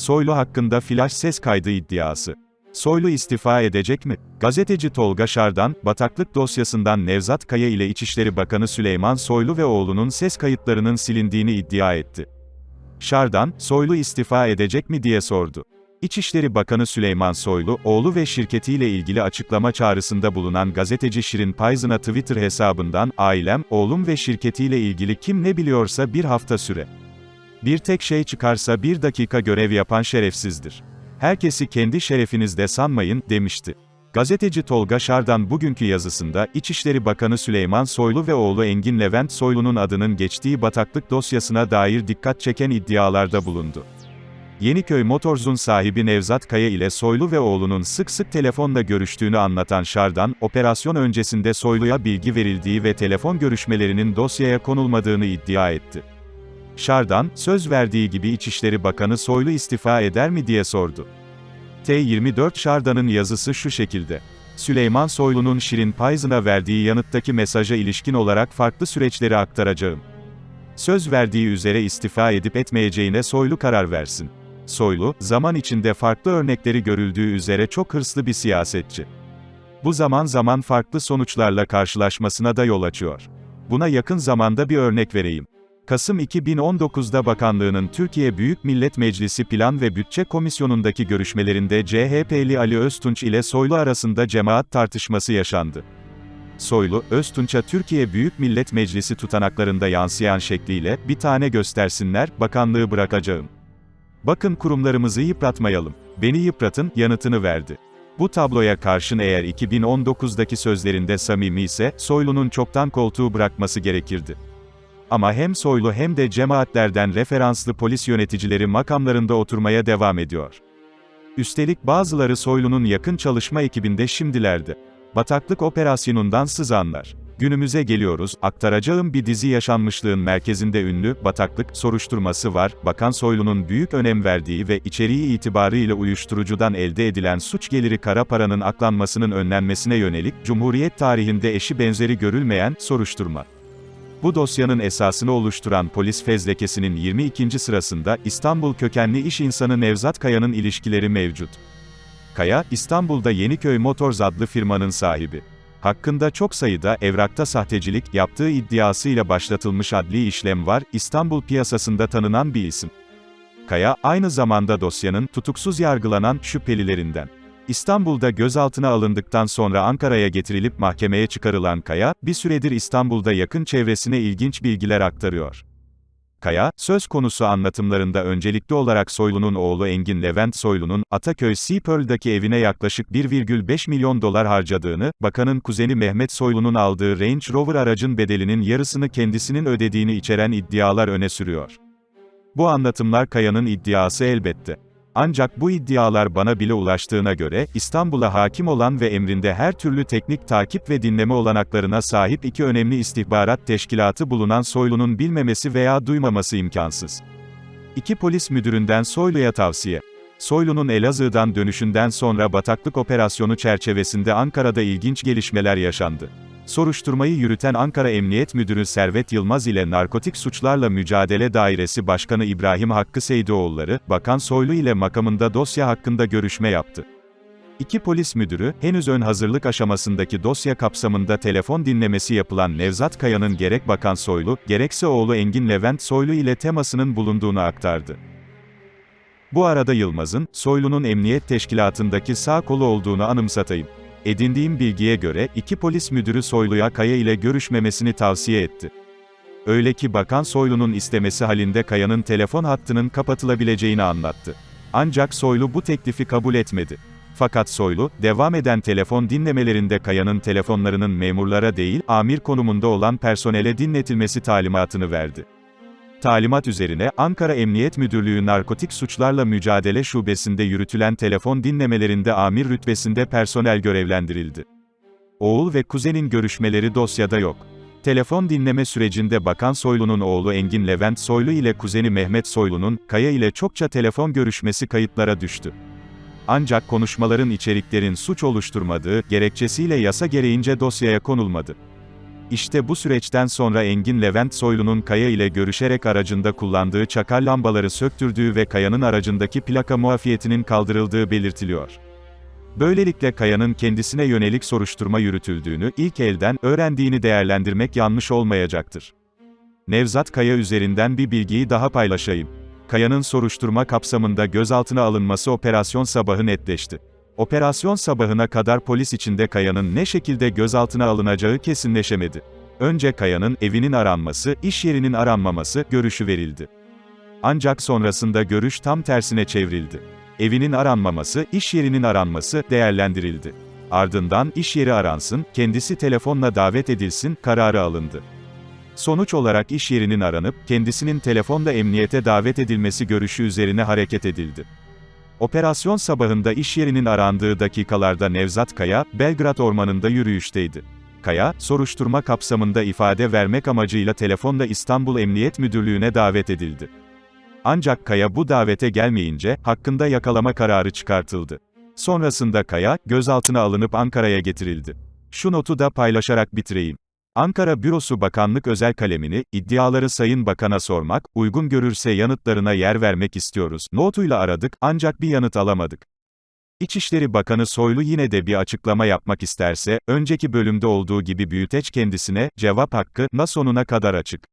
Soylu hakkında flash ses kaydı iddiası. Soylu istifa edecek mi? Gazeteci Tolga Şardan, bataklık dosyasından Nevzat Kaya ile İçişleri Bakanı Süleyman Soylu ve oğlunun ses kayıtlarının silindiğini iddia etti. Şardan, Soylu istifa edecek mi diye sordu. İçişleri Bakanı Süleyman Soylu, oğlu ve şirketiyle ilgili açıklama çağrısında bulunan gazeteci Şirin Payzın'a Twitter hesabından, ailem, oğlum ve şirketiyle ilgili kim ne biliyorsa bir hafta süre. Bir tek şey çıkarsa bir dakika görev yapan şerefsizdir. Herkesi kendi şerefinizde sanmayın, demişti. Gazeteci Tolga Şardan bugünkü yazısında, İçişleri Bakanı Süleyman Soylu ve oğlu Engin Levent Soylu'nun adının geçtiği bataklık dosyasına dair dikkat çeken iddialarda bulundu. Yeniköy Motors'un sahibi Nevzat Kaya ile Soylu ve oğlunun sık sık telefonla görüştüğünü anlatan Şardan, operasyon öncesinde Soylu'ya bilgi verildiği ve telefon görüşmelerinin dosyaya konulmadığını iddia etti. Şardan, söz verdiği gibi İçişleri Bakanı Soylu istifa eder mi diye sordu. T24 Şardan'ın yazısı şu şekilde. Süleyman Soylu'nun Şirin Payzın'a verdiği yanıttaki mesaja ilişkin olarak farklı süreçleri aktaracağım. Söz verdiği üzere istifa edip etmeyeceğine Soylu karar versin. Soylu, zaman içinde farklı örnekleri görüldüğü üzere çok hırslı bir siyasetçi. Bu zaman zaman farklı sonuçlarla karşılaşmasına da yol açıyor. Buna yakın zamanda bir örnek vereyim. Kasım 2019'da bakanlığının Türkiye Büyük Millet Meclisi Plan ve Bütçe Komisyonu'ndaki görüşmelerinde CHP'li Ali Öztunç ile Soylu arasında cemaat tartışması yaşandı. Soylu, Öztunç'a Türkiye Büyük Millet Meclisi tutanaklarında yansıyan şekliyle, bir tane göstersinler, bakanlığı bırakacağım. Bakın kurumlarımızı yıpratmayalım. Beni yıpratın, yanıtını verdi. Bu tabloya karşın eğer 2019'daki sözlerinde samimi ise, Soylu'nun çoktan koltuğu bırakması gerekirdi. Ama hem Soylu hem de cemaatlerden referanslı polis yöneticileri makamlarında oturmaya devam ediyor. Üstelik bazıları Soylu'nun yakın çalışma ekibinde şimdilerde. Bataklık operasyonundan sızanlar. Günümüze geliyoruz, aktaracağım bir dizi yaşanmışlığın merkezinde ünlü, bataklık, soruşturması var, Bakan Soylu'nun büyük önem verdiği ve içeriği itibarıyla uyuşturucudan elde edilen suç geliri kara paranın aklanmasının önlenmesine yönelik, Cumhuriyet tarihinde eşi benzeri görülmeyen, soruşturma. Bu dosyanın esasını oluşturan polis fezlekesinin 22. sırasında, İstanbul kökenli iş insanı Nevzat Kaya'nın ilişkileri mevcut. Kaya, İstanbul'da Yeniköy Motors adlı firmanın sahibi. Hakkında çok sayıda evrakta sahtecilik yaptığı iddiasıyla başlatılmış adli işlem var, İstanbul piyasasında tanınan bir isim. Kaya, aynı zamanda dosyanın tutuksuz yargılanan şüphelilerinden. İstanbul'da gözaltına alındıktan sonra Ankara'ya getirilip mahkemeye çıkarılan Kaya, bir süredir İstanbul'da yakın çevresine ilginç bilgiler aktarıyor. Kaya, söz konusu anlatımlarında öncelikli olarak Soylu'nun oğlu Engin Levent Soylu'nun, Ataköy Seapearl'daki evine yaklaşık 1,5 milyon dolar harcadığını, bakanın kuzeni Mehmet Soylu'nun aldığı Range Rover aracın bedelinin yarısını kendisinin ödediğini içeren iddialar öne sürüyor. Bu anlatımlar Kaya'nın iddiası elbette. Ancak bu iddialar bana bile ulaştığına göre, İstanbul'a hakim olan ve emrinde her türlü teknik takip ve dinleme olanaklarına sahip iki önemli istihbarat teşkilatı bulunan Soylu'nun bilmemesi veya duymaması imkansız. İki polis müdüründen Soylu'ya tavsiye. Soylu'nun Elazığ'dan dönüşünden sonra bataklık operasyonu çerçevesinde Ankara'da ilginç gelişmeler yaşandı. Soruşturmayı yürüten Ankara Emniyet Müdürü Servet Yılmaz ile Narkotik Suçlarla Mücadele Dairesi Başkanı İbrahim Hakkı Seydoğulları, Bakan Soylu ile makamında dosya hakkında görüşme yaptı. İki polis müdürü, henüz ön hazırlık aşamasındaki dosya kapsamında telefon dinlemesi yapılan Nevzat Kaya'nın gerek Bakan Soylu, gerekse oğlu Engin Levent Soylu ile temasının bulunduğunu aktardı. Bu arada Yılmaz'ın, Soylu'nun emniyet teşkilatındaki sağ kolu olduğunu anımsatayım. Edindiğim bilgiye göre, iki polis müdürü Soylu'ya Kaya ile görüşmemesini tavsiye etti. Öyle ki Bakan Soylu'nun istemesi halinde Kaya'nın telefon hattının kapatılabileceğini anlattı. Ancak Soylu bu teklifi kabul etmedi. Fakat Soylu, devam eden telefon dinlemelerinde Kaya'nın telefonlarının memurlara değil, amir konumunda olan personele dinletilmesi talimatını verdi. Talimat üzerine, Ankara Emniyet Müdürlüğü Narkotik Suçlarla Mücadele Şubesi'nde yürütülen telefon dinlemelerinde amir rütbesinde personel görevlendirildi. Oğul ve kuzenin görüşmeleri dosyada yok. Telefon dinleme sürecinde Bakan Soylu'nun oğlu Engin Levent Soylu ile kuzeni Mehmet Soylu'nun, Kaya ile çokça telefon görüşmesi kayıtlara düştü. Ancak konuşmaların içeriklerin suç oluşturmadığı, gerekçesiyle yasa gereğince dosyaya konulmadı. İşte bu süreçten sonra Engin Levent Soylu'nun Kaya ile görüşerek aracında kullandığı çakar lambaları söktürdüğü ve Kaya'nın aracındaki plaka muafiyetinin kaldırıldığı belirtiliyor. Böylelikle Kaya'nın kendisine yönelik soruşturma yürütüldüğünü ilk elden öğrendiğini değerlendirmek yanlış olmayacaktır. Nevzat Kaya üzerinden bir bilgiyi daha paylaşayım. Kaya'nın soruşturma kapsamında gözaltına alınması operasyon sabahı netleşti. Operasyon sabahına kadar polis içinde Kaya'nın ne şekilde gözaltına alınacağı kesinleşemedi. Önce Kaya'nın evinin aranması, iş yerinin aranmaması görüşü verildi. Ancak sonrasında görüş tam tersine çevrildi. Evinin aranmaması, iş yerinin aranması değerlendirildi. Ardından iş yeri aransın, kendisi telefonla davet edilsin kararı alındı. Sonuç olarak iş yerinin aranıp kendisinin telefonla emniyete davet edilmesi görüşü üzerine hareket edildi. Operasyon sabahında iş yerinin arandığı dakikalarda Nevzat Kaya, Belgrad Ormanı'nda yürüyüşteydi. Kaya, soruşturma kapsamında ifade vermek amacıyla telefonla İstanbul Emniyet Müdürlüğü'ne davet edildi. Ancak Kaya bu davete gelmeyince, hakkında yakalama kararı çıkartıldı. Sonrasında Kaya, gözaltına alınıp Ankara'ya getirildi. Şu notu da paylaşarak bitireyim. Ankara Bürosu Bakanlık özel kalemini, iddiaları Sayın Bakan'a sormak, uygun görürse yanıtlarına yer vermek istiyoruz. Notuyla aradık, ancak bir yanıt alamadık. İçişleri Bakanı Soylu yine de bir açıklama yapmak isterse, önceki bölümde olduğu gibi büyüteç kendisine, cevap hakkı, na sonuna kadar açık.